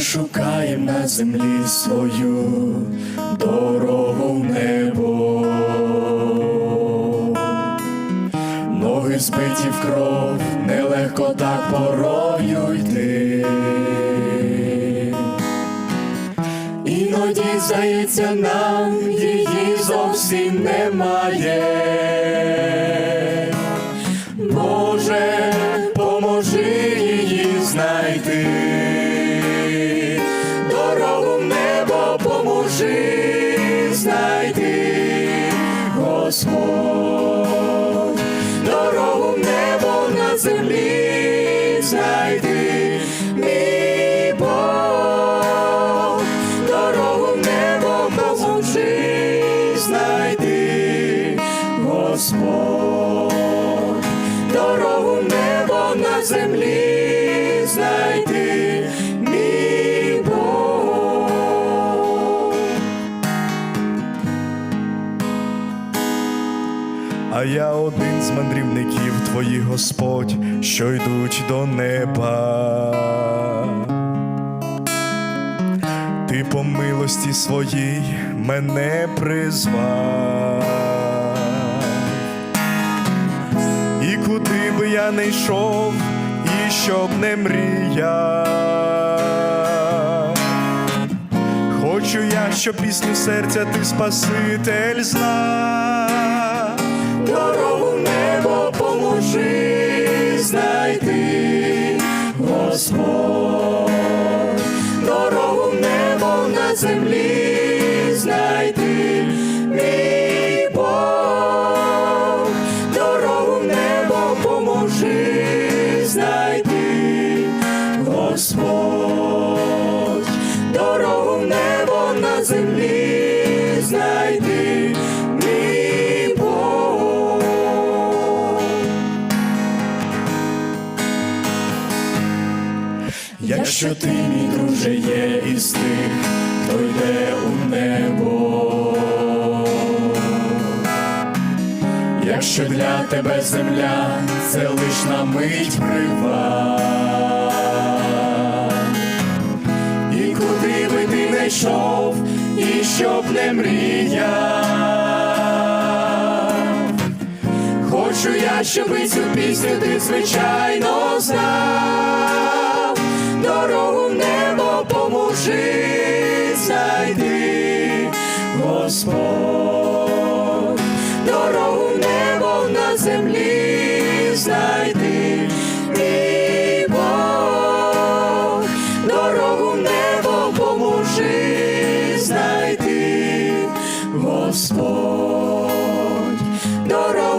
шукаєм на землі свою дорогу в небо, ноги збиті в кров, нелегко так порою йти. Іноді здається нам її зовсім немає. Поможи знайти, Господь, дорогу в небо на землі знайди, мій дорогу небо поможи знайди, Господь, А я один з мандрівників твоїх Господь, що йдуть до неба. Ти по милості своїй мене призвав. І куди би я не йшов, і щоб не мріяв. Хочу я, щоб пісню серця ти Спаситель знав. Господь, дорогу в небо на землі знайти, мій Бог, дорогу в небо поможи знайти, Господь, Якщо ти, мій друже, є із тих, хто йде у небо, якщо для тебе земля це лиш на мить прива, і куди би ти не йшов, і щоб не мріяв, хочу я, щоби цю пісню ти звичайно знав, дорогу в небо поможи знайти, Господь, дорогу в небо на землі Бог, дорогу в небо поможи знайти, Господь, дорогу